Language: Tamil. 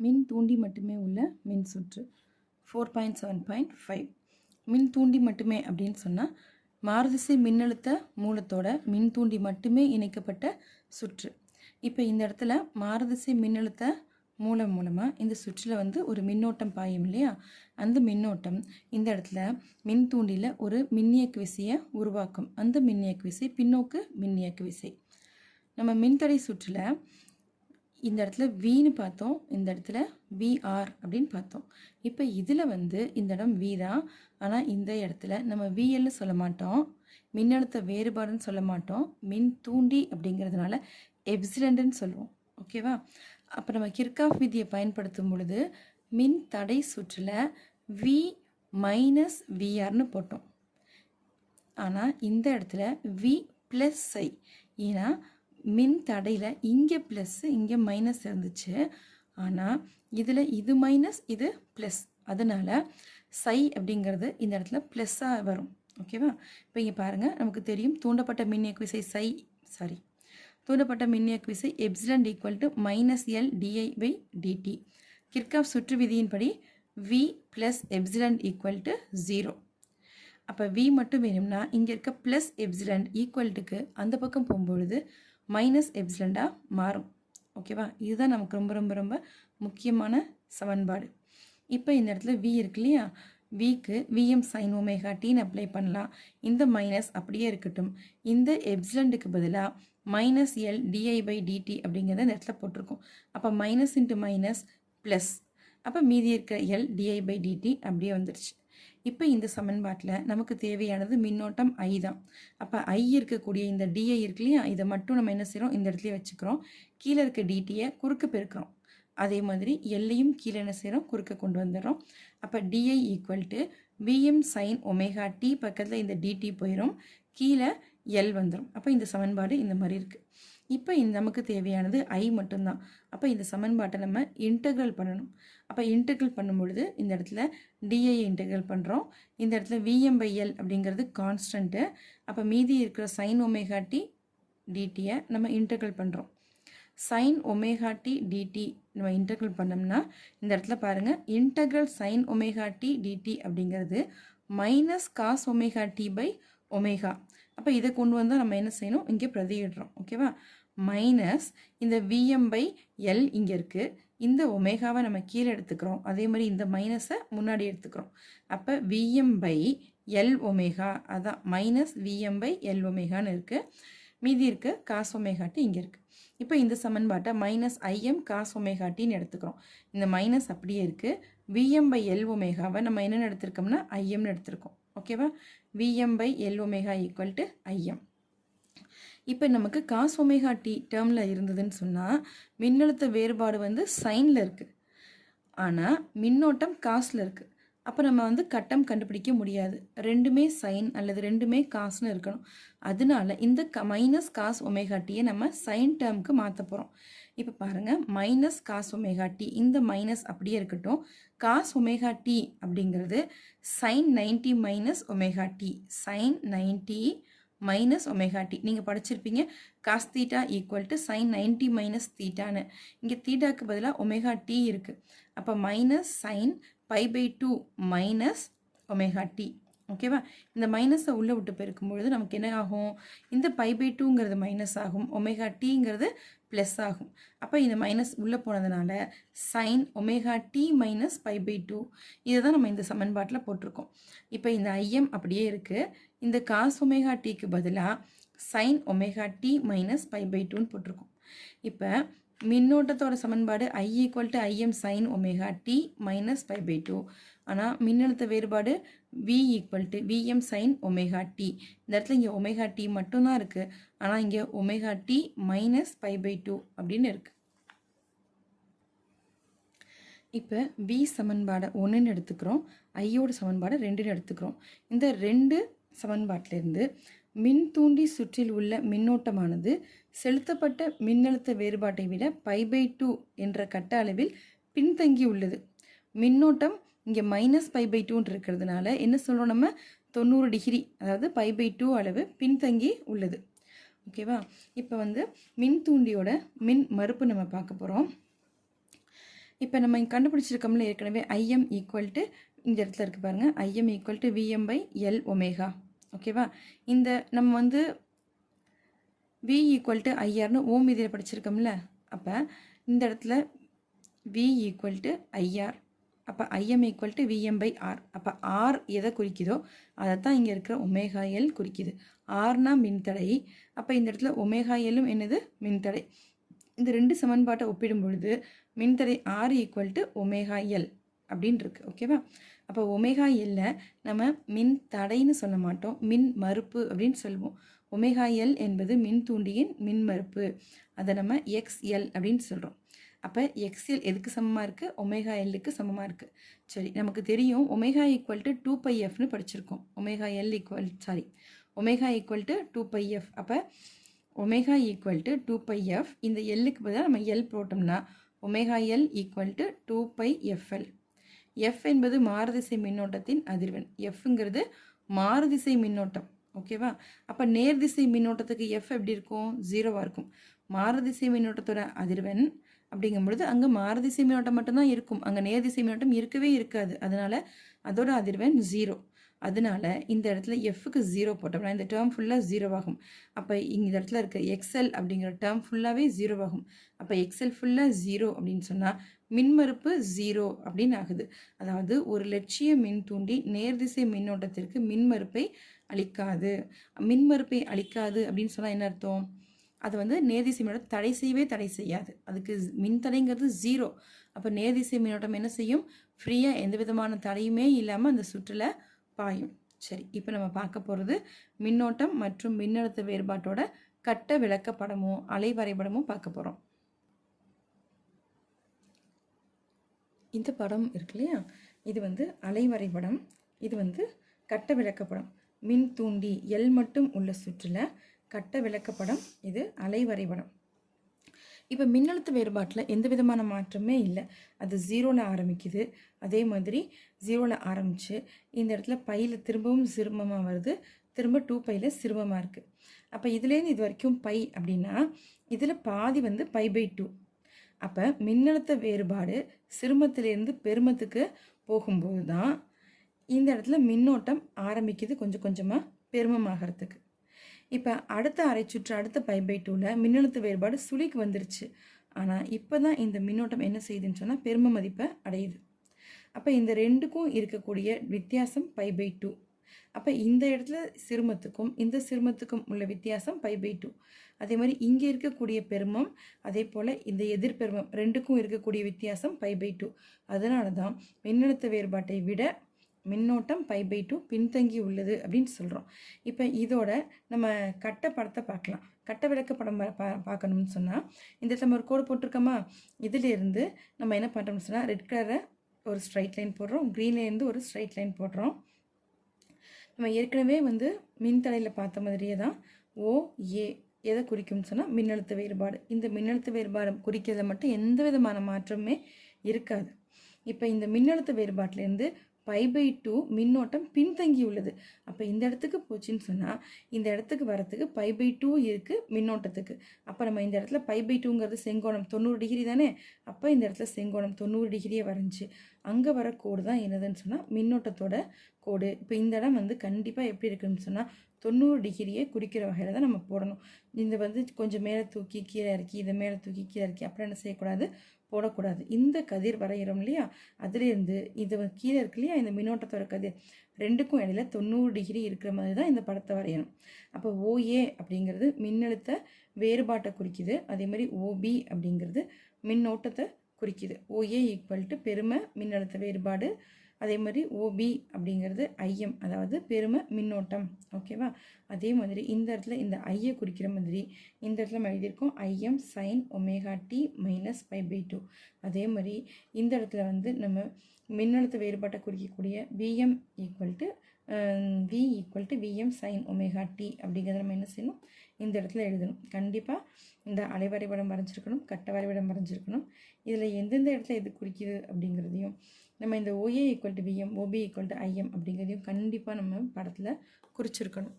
மின் தூண்டி மட்டுமே உள்ள மின் சுற்று. Four point seven point five மின் தூண்டி மட்டுமே அப்படின்னு சொன்னால் மாறுதிசை மின்னழுத்த மூலத்தோட மின் தூண்டி மட்டுமே இணைக்கப்பட்ட சுற்று. இப்போ இந்த இடத்துல மாறுதிசை மின்னழுத்த மூலம் மூலமாக இந்த சுற்றில் வந்து ஒரு மின்னோட்டம் பாயும் இல்லையா? அந்த மின்னோட்டம் இந்த இடத்துல மின் தூண்டியில் ஒரு மின்னியக்கு விசையை உருவாக்கும். அந்த மின்னியக்கு விசை பின்னோக்கு மின்னியக்கு விசை. நம்ம மின்தடை சுற்றில் இந்த இடத்துல வின்னு பார்த்தோம். இந்த இடத்துல விஆர் அப்படின்னு பார்த்தோம். இப்போ இதில் வந்து இந்த இடம் வி தான். ஆனால் இந்த இடத்துல நம்ம விஎல்னு சொல்ல மாட்டோம். மின்னழுத்த வேறுபாடுன்னு சொல்ல மாட்டோம். மின் தூண்டி அப்படிங்கிறதுனால எப்சிலண்ட்னு சொல்லுவோம். ஓகேவா அப்போ நம்ம கிர்காஃப் விதியை பயன்படுத்தும் பொழுது மின் தடை சுற்றில் வி மைனஸ் விஆர்னு போட்டோம். ஆனால் இந்த இடத்துல வி ப்ளஸ் ஐ ஏன்னா மின் தடையில் இங்கே ப்ளஸ்ஸு இங்கே மைனஸ் இருந்துச்சு. ஆனால் இதில் இது மைனஸ் இது ப்ளஸ் அதனால் சை அப்படிங்கிறது இந்த இடத்துல ப்ளஸ்ஸாக வரும். ஓகேவா இப்போ இங்கே பாருங்கள் நமக்கு தெரியும் தூண்டப்பட்ட மின் விசை சை சாரி தூண்டப்பட்ட மின்னியக்கு விசை epsilon equal to minus L DI by DT Kirchhoff சுற்று விதியின்படி V plus epsilon equal to zero அப்போ வி மட்டும் வேணும்னா இங்கே இருக்க ப்ளஸ் எப்சிலண்ட் ஈக்குவல்ட்டுக்கு அந்த பக்கம் போகும்பொழுது மைனஸ் எப்சிலண்டாக மாறும். ஓகேவா இதுதான் நமக்கு ரொம்ப ரொம்ப ரொம்ப முக்கியமான சமன்பாடு. இப்போ இந்த இடத்துல வி இருக்கு இல்லையா? விக்கு விஎம் சைன் ஒமேகா டீன்னு அப்ளை பண்ணலாம். இந்த மைனஸ் அப்படியே இருக்கட்டும். இந்த எப்சிலண்டுக்கு பதிலாக minus L DI by DT அப்படிங்கிறத இந்த இடத்துல போட்டிருக்கோம். அப்போ மைனஸ் இன்ட்டு மைனஸ் ப்ளஸ் அப்போ மீதி இருக்கிற எல் டிஐ பை டிடி அப்படியே வந்துருச்சு. இப்போ இந்த சமன்பாட்டில் நமக்கு தேவையானது மின்னோட்டம் ஐ தான். அப்போ ஐ இருக்கக்கூடிய இந்த டிஐ இருக்கு இல்லையா? இதை மட்டும் நம்ம என்ன செய்கிறோம் இந்த இடத்துல வச்சுக்கிறோம். கீழே இருக்க டிடியை குறுக்கு பெருக்கிறோம். அதே மாதிரி எல்லையும் கீழே என்ன செய்கிறோம் குறுக்க கொண்டு வந்துடுறோம். அப்போ DI equal to VM sine omega T பக்கத்தில் இந்த டிடி போயிடும் கீழே எல் வந்துடும் அப்போ இந்த சமன்பாடு இந்த மாதிரி இருக்குது இப்போ இந்த நமக்கு தேவையானது ஐ மட்டும்தான். அப்போ இந்த சமன்பாட்டை நம்ம இன்டெக்ரல் பண்ணணும். அப்போ இன்டெக்ரல் பண்ணும்பொழுது இந்த இடத்துல டிஐ இன்டெக்ரல் பண்ணுறோம் இந்த இடத்துல விஎம் பை எல் அப்படிங்கிறது கான்ஸ்டன்ட்டு அப்போ மீதி இருக்கிற சைன் ஒமேகா டி டிடியை நம்ம இன்டெக்ரல் பண்ணுறோம் சைன் ஒமேகா டி டிடி நம்ம இன்டெக்ரல் பண்ணோம்னா இந்த இடத்துல பாருங்கள் integral sine omega T DT அப்படிங்கிறது minus cos omega T by omega அப்போ இதை கொண்டு வந்தால் நம்ம என்ன செய்யணும்? இங்கே பிரதியிடுறோம். ஓகேவா மைனஸ் இந்த விஎம் பை எல் இங்கே இருக்குது இந்த ஒமேகாவை நம்ம கீழே எடுத்துக்கிறோம். அதே மாதிரி இந்த மைனஸை முன்னாடி எடுத்துக்கிறோம். அப்போ விஎம் பை எல் ஒமேகா அதான் மைனஸ் விஎம் பை எல் ஒமேகான்னு இருக்குது மீதி இருக்குது காஸ் ஒமேகாட்டு இங்கே இருக்குது இப்போ இந்த சமன்பாட்டை மைனஸ் ஐஎம் காஸ் ஒமேகாட்டின்னு எடுத்துக்கிறோம். இந்த மைனஸ் அப்படியே இருக்குது விஎம் பை எல் ஒமேகாவை நம்ம என்னென்னு எடுத்திருக்கோம்னா ஐஎம்னு எடுத்திருக்கோம். ஓகேவா? VM by L omega equal to IM இப்போ நமக்கு காஸ் ஒமேகா டி டேர்மில் இருந்ததுன்னு சொன்னால் மின்னழுத்த வேறுபாடு வந்து சைனில் இருக்குது ஆனால் மின்னோட்டம் காசில் இருக்குது அப்போ நம்ம வந்து கட்டம் கண்டுபிடிக்க முடியாது. ரெண்டுமே சைன் அல்லது ரெண்டுமே காசுன்னு இருக்கணும். அதனால இந்த க மைனஸ் காஸ் ஒமேகாட்டியை நம்ம சைன் டேர்முக்கு மாற்ற போகிறோம் இப்போ பாருங்கள் மைனஸ் காஸ் ஒமேகாட்டி இந்த மைனஸ் அப்படியே இருக்கட்டும். காஸ் ஒமேகா டி அப்படிங்கிறது sine ninety minus omega T sine ninety minus ஒமேகாட்டி நீங்கள் படிச்சிருப்பீங்க cos theta equal to sine ninety minus தீட்டான்னு இங்கே தீட்டாக்கு பதிலாக ஒமேகா டி இருக்குது அப்போ minus sine pi by two minus omega T ஓகேவா இந்த மைனஸை உள்ளே விட்டு பெருக்கும் பொழுது நமக்கு என்ன ஆகும்? இந்த பை பை டூங்கிறது மைனஸ் ஆகும். ஒமேகா டிங்கிறது ப்ளஸ் ஆகும். அப்போ இந்த மைனஸ் உள்ளே போனதுனால sine omega T minus pi by two. இதை தான் நம்ம இந்த சமன்பாட்டில் போட்டிருக்கோம். இப்போ இந்த ஐஎம் அப்படியே இருக்குது இந்த காஸ் ஒமேகா டிக்கு பதிலாக sine omega T minus pi by டூன்னு போட்டிருக்கோம். இப்போ மின்னோட்டத்தோட சமன்பாடு I equal to IM sine omega T minus pi by two ஆனால் மின்னழுத்த வேறுபாடு V equal to VM sine omega T இந்த இடத்துல இங்கே ஒமேகா டி மட்டும்தான் இருக்குது ஆனால் இங்கே omega T minus pi by two அப்படின்னு இருக்குது இப்போ வி சமன்பாடை ஒன்றுன்னு எடுத்துக்கிறோம். ஐயோட சமன்பாடை ரெண்டுன்னு எடுத்துக்கிறோம். இந்த ரெண்டு சமன்பாட்டிலேருந்து மின் தூண்டி சுற்றில் உள்ள மின்னோட்டமானது செலுத்தப்பட்ட மின்னழுத்த வேறுபாட்டை விட பை பை டூ என்ற கட்ட அளவில் பின்தங்கி உள்ளது. மின்னோட்டம் இங்கே மைனஸ் பை பை டூன்னு இருக்கிறதுனால என்ன சொல்கிறோம் நம்ம? தொண்ணூறு டிகிரி அதாவது பை பை டூ அளவு பின்தங்கி உள்ளது. ஓகேவா இப்போ வந்து மின் தூண்டியோட மின் மறுப்பு நம்ம பார்க்க போகிறோம் இப்போ நம்ம கண்டுபிடிச்சிருக்கோம்ல ஏற்கனவே ஐஎம் ஈக்குவல் டு இந்த இடத்துல இருக்குது பாருங்கள் IM equal to VM by L omega ஓகேவா? இந்த நம்ம வந்து வி ஈக்குவல் டு ஐஆர்னு ஓம் இதில் படிச்சிருக்கோம்ல. அப்போ இந்த இடத்துல வி ஈக்குவல் டு ஐஆர் அப்போ IM equal to VM by R அப்போ ஆர் எதை குறிக்குதோ அதை தான் இங்கே இருக்கிற ஒமேகா எல் குறிக்குது. ஆர்னா மின்தடை. அப்போ இந்த இடத்துல ஒமேகா எல்லும் என்னது? மின்தடை. இந்த ரெண்டு சமன்பாட்டை ஒப்பிடும் பொழுது மின்தடை R equal to omega L அப்படின்னு இருக்கு ஓகேவா அப்போ ஒமேகா எல்ல நம்ம மின் தடைன்னு சொல்ல மாட்டோம். மின் மறுப்பு அப்படின்னு சொல்லுவோம். ஒமேகா எல் என்பது மின் தூண்டியின் மின் மறுப்பு. அதை நம்ம எக்ஸ்எல் அப்படின்னு சொல்கிறோம் அப்போ எக்ஸ்எல் எதுக்கு சமமாக இருக்குது ஒமேகா எல்லுக்கு சமமாக இருக்குது சரி நமக்கு தெரியும். Omega equal to two pi எஃப்னு படிச்சிருக்கோம். Omega L equal sorry omega equal to two pi F அப்போ omega equal to two pi F இந்த எல்லுக்கு பதிலாக நம்ம எல் போட்டோம்னா omega L equal to two pi FL F என்பது மாறுதிசை மின்னோட்டத்தின் அதிர்வெண். எஃப்ங்கிறது மாறுதிசை மின்னோட்டம். ஓகேவா அப்போ நேர்திசை மின்னோட்டத்துக்கு எஃப் எப்படி இருக்கும்? ஜீரோவாக இருக்கும். மாறுதிசை மின்னோட்டத்தோட அதிர்வெண் அப்படிங்கும் பொழுது அங்கே மாறுதிசை மின்னோட்டம் மட்டும்தான் இருக்கும். அங்கே நேர்திசை மின்னோட்டம் இருக்கவே இருக்காது. அதனால அதோட அதிர்வெண் ஜீரோ அதனால இந்த இடத்துல எஃப்க்கு ஜீரோ போட்டோம்னா இந்த டேர்ம் ஃபுல்லாக ஜீரோ ஆகும். அப்போ இந்த இடத்துல இருக்க எக்ஸல் அப்படிங்கிற டேர்ம் ஃபுல்லாகவே ஜீரோ ஆகும். அப்போ எக்ஸல் ஃபுல்லாக ஜீரோ அப்படின்னு சொன்னால் மின்மறுப்பு ஜீரோ அப்படின்னு ஆகுது. அதாவது ஒரு லட்சிய மின் தூண்டி நேர்திசை மின்னோட்டத்திற்கு மின்மறுப்பை அளிக்காது. மின்மறுப்பை அளிக்காது அப்படின்னு சொன்னால் என்ன அர்த்தம்? அது வந்து நேர்திசை மின்னோட்டம் தடை செய்யவே தடை செய்யாது. அதுக்கு மின் தடைங்கிறது ஜீரோ அப்போ நேர்திசை மின்னோட்டம் என்ன செய்யும்? ஃப்ரீயாக எந்த விதமான தடையுமே இல்லாமல் அந்த சுற்றில் பாயும். சரி இப்போ நம்ம பார்க்க போகிறது மின்னோட்டம் மற்றும் மின்னழுத்த வேறுபாட்டோட கட்ட விளக்கப்படமும் அலை வரைபடமும் பார்க்க போகிறோம் இந்த படம் இருக்கு இல்லையா? இது வந்து அலை வரைபடம். இது வந்து கட்ட விளக்கப்படம். மின் தூண்டி எல் மட்டும் உள்ள சுற்றில் கட்ட விளக்கப்படம். இது அலை வரைபடம். இப்போ மின்னழுத்த வேறுபாட்டில் எந்த விதமான மாற்றமே இல்லை. அது ஜீரோவில் ஆரம்பிக்குது. அதே மாதிரி ஜீரோவில் ஆரம்பித்து இந்த இடத்துல பையில் திரும்பவும் சிறுமமாக வருது. திரும்ப டூ பையில் சிறுமமாக இருக்குது அப்போ இதுலேருந்து இது வரைக்கும் பை அப்படின்னா இதில் பாதி வந்து பை பை டூ அப்போ மின்னழுத்த வேறுபாடு சிறுமத்திலேருந்து பெருமத்துக்கு போகும்போது தான் இந்த இடத்துல மின்னோட்டம் ஆரம்பிக்குது கொஞ்சம் கொஞ்சமாக பெருமமாகறதுக்கு. இப்போ அடுத்த அரை சுற்று அடுத்த பை பை டூவில் மின்னழுத்த வேறுபாடு சுழிக்கு வந்துருச்சு. ஆனால் இப்போ தான் இந்த மின்னோட்டம் என்ன செய்யுதுன்னு சொன்னால் பெரும மதிப்பை அடையுது. அப்போ இந்த ரெண்டுக்கும் இருக்கக்கூடிய வித்தியாசம் பை பை டூ அப்போ இந்த இடத்துல சிறுமத்துக்கும் இந்த சிறுமத்துக்கும் உள்ள வித்தியாசம் பை பை டூ அதே மாதிரி இங்கே இருக்கக்கூடிய பெருமம் அதே போல் இந்த எதிர்பெருமம் ரெண்டுக்கும் இருக்கக்கூடிய வித்தியாசம் பை பை டூ அதனால தான் மின்னழுத்த வேறுபாட்டை விட மின்னோட்டம் பை பை டூ பின்தங்கி உள்ளது அப்படின்னு சொல்கிறோம் இப்போ இதோட நம்ம கட்ட படத்தை பார்க்கலாம். கட்ட விளக்க படம் பா பார்க்கணும்னு சொன்னால் இந்த இடத்துல நம்ம ஒரு கோடு போட்டிருக்கோமா? இதிலேருந்து நம்ம என்ன பண்ணுறோம்னு சொன்னால் ரெட் கலரை ஒரு ஸ்ட்ரைட் லைன் போடுறோம் க்ரீன்லேருந்து ஒரு ஸ்ட்ரைட் லைன் போடுறோம். நம்ம ஏற்கனவே வந்து மின்தடையில் பார்த்த மாதிரியே தான் ஓ ஏ எதை குறிக்கும்னு சொன்னால் மின்னழுத்த வேறுபாடு. இந்த மின்னழுத்த வேறுபாடு குறிக்கிறதுல மட்டும் எந்த விதமான மாற்றமே இருக்காது. இப்போ இந்த மின்னழுத்த வேறுபாட்டிலேருந்து பை பை டூ மின்னோட்டம் பின்தங்கி உள்ளது அப்போ இந்த இடத்துக்கு போச்சுன்னு சொன்னால் இந்த இடத்துக்கு வரத்துக்கு பை பை டூ இருக்குது மின்னோட்டத்துக்கு. அப்போ நம்ம இந்த இடத்துல பை பை டூங்கிறது செங்கோணம் தொண்ணூறு டிகிரி தானே? அப்போ இந்த இடத்துல செங்கோணம் தொண்ணூறு டிகிரியே வரைஞ்சி அங்கே வர கோடு தான் என்னதுன்னு சொன்னால் மின்னோட்டத்தோட கோடு. இப்போ இந்த இடம் வந்து கண்டிப்பாக எப்படி இருக்குன்னு சொன்னால் தொண்ணூறு டிகிரியை குறிக்கிற வகையில் தான் நம்ம போடணும். இந்த வந்து கொஞ்சம் மேலே தூக்கி கீழே இறக்கி இதை மேலே தூக்கி கீழே இறக்கி அப்புறம் என்ன செய்யக்கூடாது போடக்கூடாது. இந்த கதிர் வரைகிறோம் இல்லையா? அதுலேருந்து இது கீழே இருக்கு இல்லையா? இந்த மின்னோட்டத்தோட கதிர். ரெண்டுக்கும் இடையில தொண்ணூறு டிகிரி இருக்கிற மாதிரி தான் இந்த படத்தை வரையணும். அப்போ ஓஏ அப்படிங்கிறது மின்னழுத்த வேறுபாட்டை குறிக்குது. அதே மாதிரி ஓபி அப்படிங்கிறது மின்னோட்டத்தை குறிக்குது. ஓஏ ஈக்குவல் டு பெருமை மின்னழுத்த வேறுபாடு அதே மாதிரி ஓபி அப்படிங்கிறது ஐஎம் அதாவது பெரும மின்னோட்டம். ஓகேவா அதே மாதிரி இந்த இடத்துல இந்த ஐயை குறிக்கிற மாதிரி இந்த இடத்துல நம்ம எழுதியிருக்கோம் IM sine omega T minus pi by two அதே மாதிரி இந்த இடத்துல வந்து நம்ம மின்னழுத்த வேறுபாட்டை குறிக்கக்கூடிய VM equal to V equal to VM sine omega T அப்படிங்கிறத நம்ம என்ன செய்யணும்? இந்த இடத்துல எழுதணும். கண்டிப்பாக இந்த அலைவரைபடம் வரைஞ்சிருக்கணும் கட்ட வரைபடம் வரைஞ்சிருக்கணும். இதில் எந்தெந்த இடத்துல எது குறிக்குது அப்படிங்கிறதையும் நம்ம இந்த OA equal to VM OB equal to IM அப்படிங்கிறதையும் கண்டிப்பாக நம்ம படத்தில் குறிச்சிருக்கணும்.